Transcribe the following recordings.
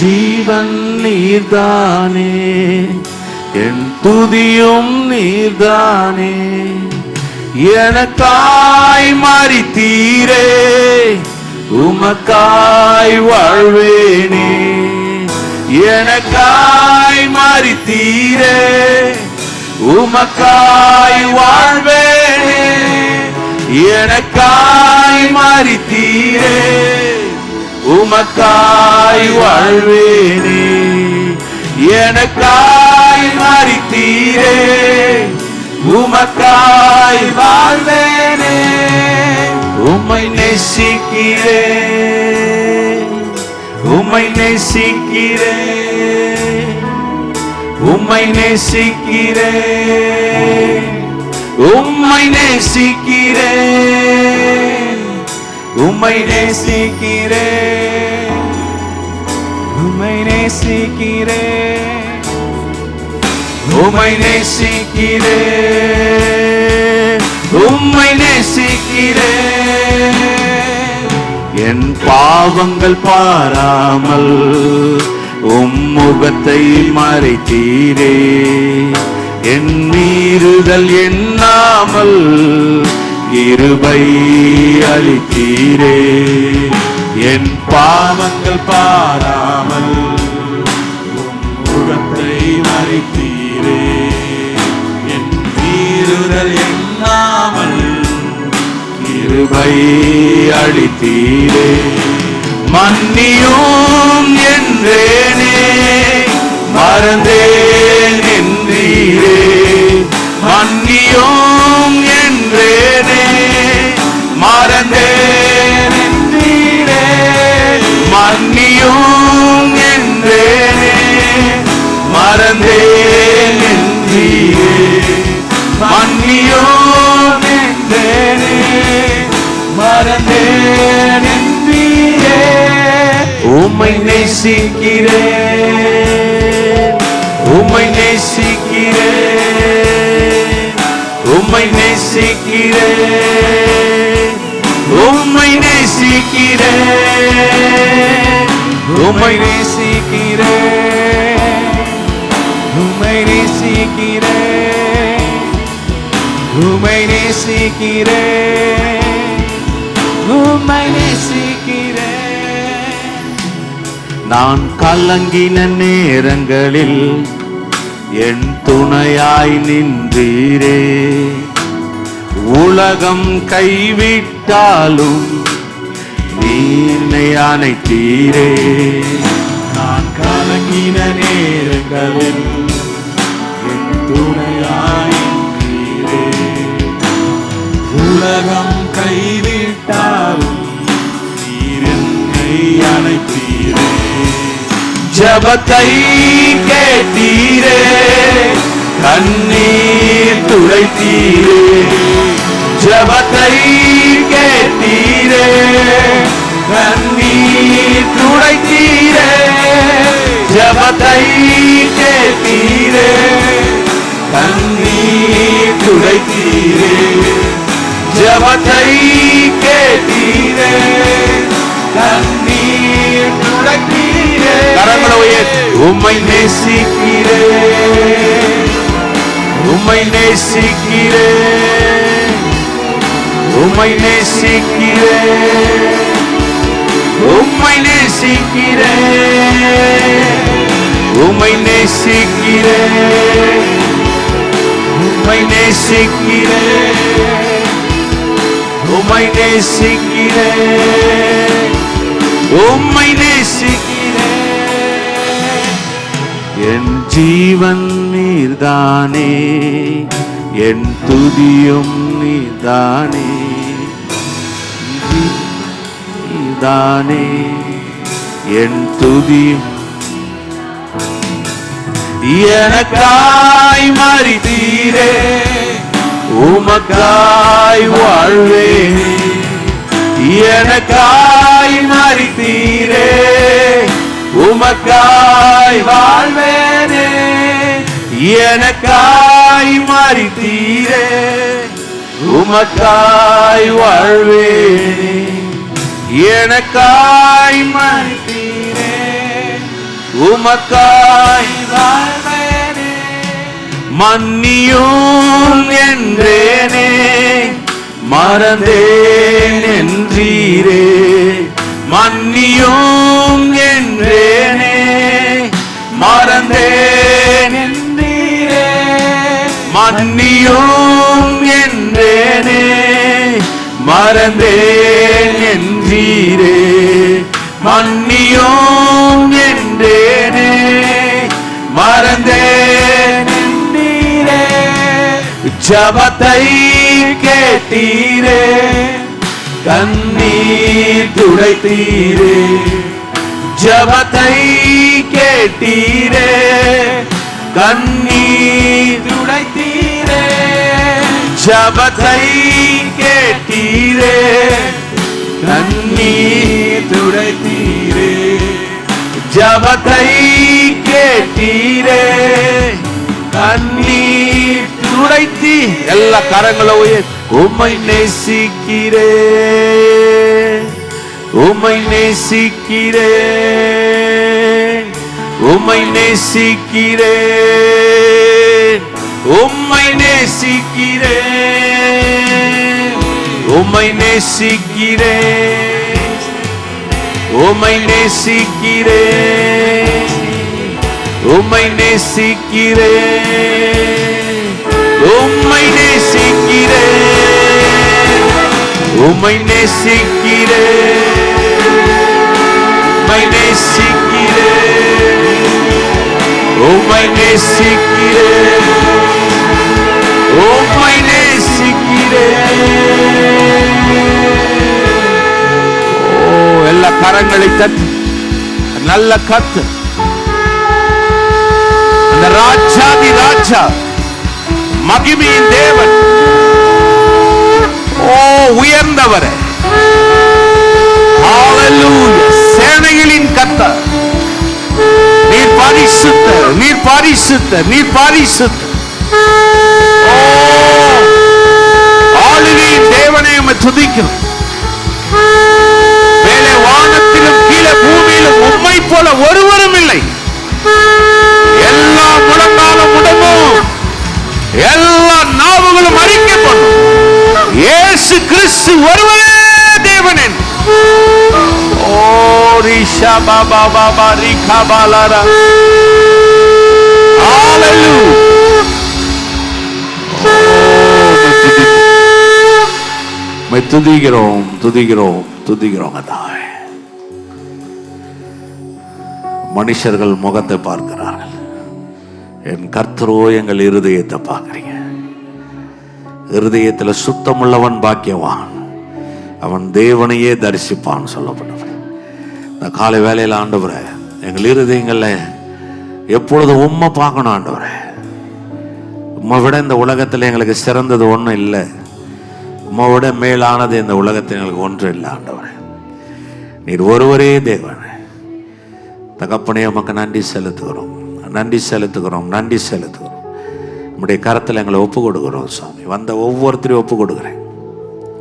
ஜீவன் நீர்தானே என் துதியும் நீர்தானே. எனக்காய் மறித்தீரே உமக்காய் வாழ்வேனே. எனக்காய் மறித்தீரே உமக்காய் வாழ்வேனே. எனக்காய் மறித்தீரே உமக்காய் வாழ்வேனே. எனக்காய் மறித்தீரே. உமக்காய் வாழ்வேனே. உம்மை நேசிக்கிறே. உம்மை நேசிக்கிறே. உம்மை நேசிக்கிறே. உம்மை நேசிக்க உம்மை நேசிக்கிறே. உம்மை நேசிக்கிறே. உம்மை நேசிக்கிறே. உம்மை நேசிக்கிறே. என் பாவங்கள் பாராமல் உம்முகத்தை மறைத்தீரே. என் மீறுதல் எண்ணாமல் இருபை அளித்தீரே. என் பாவங்கள் பாராமல் முகத்தை மறைத்தீரே. என் மீறுதல் எண்ணாமல் கிருபை அளித்தீரே. மன்னியோம் என்றேனே மறந்தே நேசிக்கிறேன். உம்மை நேசிக்கிறேன். உம்மை நேசிக்கிறேன். உம்மை நேசிக்கிறேன். உம்மை நேசிக்கிறேன். உம்மை நேசிக்கிறேன். உம்மை நேசிக்கிறேன். உம்மை நேசிக்கிறேன். நான் கலங்கின நேரங்களில் என் துணையாய் நின்றீரே. உலகம் கைவிட்டாலும் நீனை அணைத்தீரே. நான் கலங்கின நேரங்களில் என் துணையாய் நின்றீரே. உலகம் கைவிட்டாலும் நீர் என்னை அணைத்தீரே. ஜபத்தை கேட்டீரே கண்ணீர் துளைத்தீரே ஜபத்தை கேட்டீரே கண்ணீர் துளைத்தீரே ஜபத்தை கேட்டீரே கண்ணீர் துளைத்தீரே ஜபத்தை கேட்டீரே. கரங்களை உயர்த்தி உம்மை நேசிக்கிறேன் உம்மை நேசிக்கிறேன் உம்மை நேசிக்கிறேன் உம்மை நேசிக்கிறேன் உம்மை நேசிக்கிறேன் உம்மை நேசிக்கிறேன் உம்மை நேசிக்கிறேன் உம்மை நேசிக்கிறேன் என் ஜீவன் நீர்தானே என் துதியும் நீர்தானே நீர்தானே என் துதியும். எனக்காய் மறித்தீரே உமக்காய் வாழ்வே எனக்காய் மறித்தீரே உமக்காய் வாழ்வேனே எனக்காய் மறித்தீரே உமக்காய் வாழ்வேனே எனக்காய் மறித்தீரே உமக்காய் வாழ்வேனே மன்னியும் என்றேனே. மறந்தேன் என்றீரே. மன்னியும் மறந்தேன் என்றீரே மன்னியும் என்றேனே. மறந்தேன் என்றீரே மன்னியும் என்றேனே. மறந்தேன் என்றீரே ஜபத்தை கேட்டீரே. கண்ணீர் துடைத்தீரே. ஜபத்தை கேட்டீரே கண்ணீர் துடைத்தீரே ஜபத்தை கேட்டீரே கண்ணீர் துடைத்தீரே ஜபத்தை கேட்டீரே கண்ணீர் துடைத்தி எல்லா கரங்களும் உயர் உம்மை நேசிக்கிறே உம்மை நேசிக்கிறேன் உம்மை நேசிக்கிறேன். உம்மை நேசிக்கிறேன். உம்மை நேசிக்கிறேன். உம்மை நேசிக்கிறேன். உம்மை நேசிக்கிறேன். உம்மை நேசிக்கிறேன். உம்மை நேசிக்கிறேன். உம்மை நேசிக்கிறேன். உம்மை நேசிக்கிறேன். உம்மை நேசிக்கிறேன். ஓ எல்லா கரங்களை தட்டி. நல்ல கத்து. அந்த ராஜாதி ராஜா மகிமையின் தேவன். ஓ உயர்ந்தவரே. Hallelujah. பாரிசுத்தர் நீர் பாரிசுத்தர் நீர் பாரிசுத்தர் ஆளுகையின் தேவனை நம்ம துதிக்கிறோம். ரிஷா பாபா பாபா ரிகா Hallelujah. துதிக்கிறோம் துதிக்கிறோம் துதிக்கிறோம் மனுஷர்கள் முகத்தை பார்க்கிறார்கள் என் கர்த்தரோ எங்கள் இருதயத்தை பார்க்குறீங்க இருதயத்தில் சுத்தமுள்ளவன் பாக்கியவான் அவன் தேவனையே தரிசிப்பான் சொல்லப்படும் இந்த காலை வேலையில் ஆண்டவரே எங்கள் இருதயங்களில் எப்பொழுதும் உண்மை பார்க்கணும் ஆண்டவரே. உம்மை விட இந்த உலகத்தில் எங்களுக்கு சிறந்தது ஒன்றும் இல்லை. உம்மை விட மேலானது இந்த உலகத்தில் எங்களுக்கு ஒன்றும் இல்லை ஆண்டவரே. நீர் ஒருவரே தேவன். தகப்பனே உமக்கு நன்றி செலுத்துகிறோம். நன்றி செலுத்துகிறோம் நன்றி செலுத்துகிறோம். நம்முடைய கரத்தில் எங்களை ஒப்பு கொடுக்குறோம் சுவாமி. வந்த ஒவ்வொருத்தரையும் ஒப்பு கொடுக்குறேன்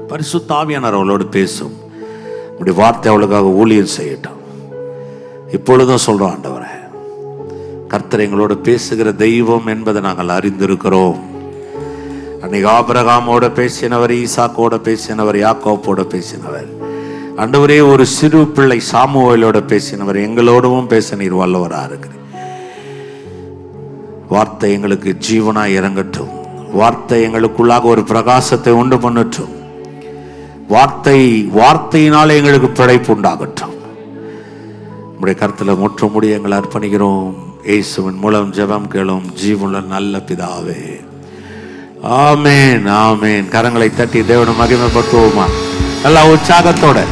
பரிசுத்தாவியானவர் அவளோடு பேசும். உடைய வார்த்தை அவளுக்காக ஊழியம் செய்யட்டும். இப்பொழுதும் சொல்கிறோம் ஆண்டவரே கர்த்தர் எங்களோட பேசுகிற தெய்வம் என்பதை நாங்கள் அறிந்திருக்கிறோம். அன்னைக்கு ஆபரகாமோட பேசினவர் ஈசாக்கோட பேசினவர் யாக்கோப்போட பேசினவர் அண்டவரே ஒரு சிறு பிள்ளை சாமுவேலோட பேசினவர் எங்களோடவும் பேச நீர் இருக்கிறேன் வார்த்தை எங்களுக்கு ஜீவனாய் இறங்கட்டும். வார்த்தை எங்களுக்குள்ளாக ஒரு பிரகாசத்தை உண்டு பண்ணட்டும். வார்த்தை வார்த்தையினால் எங்களுக்கு பிழைப்பு உண்டாகட்டும். நம்முடைய கருத்தில் முற்ற முடிய எங்களை அர்ப்பணிக்கிறோம். இயேசுவின் மூலம் ஜெபம் கேளும் ஜீவனுள்ள நல்ல பிதாவே. ஆமேன் ஆமேன். கரங்களை தட்டி தேவனை மகிமைப்படுத்துவோமா? நல்லா உற்சாகத்தோட.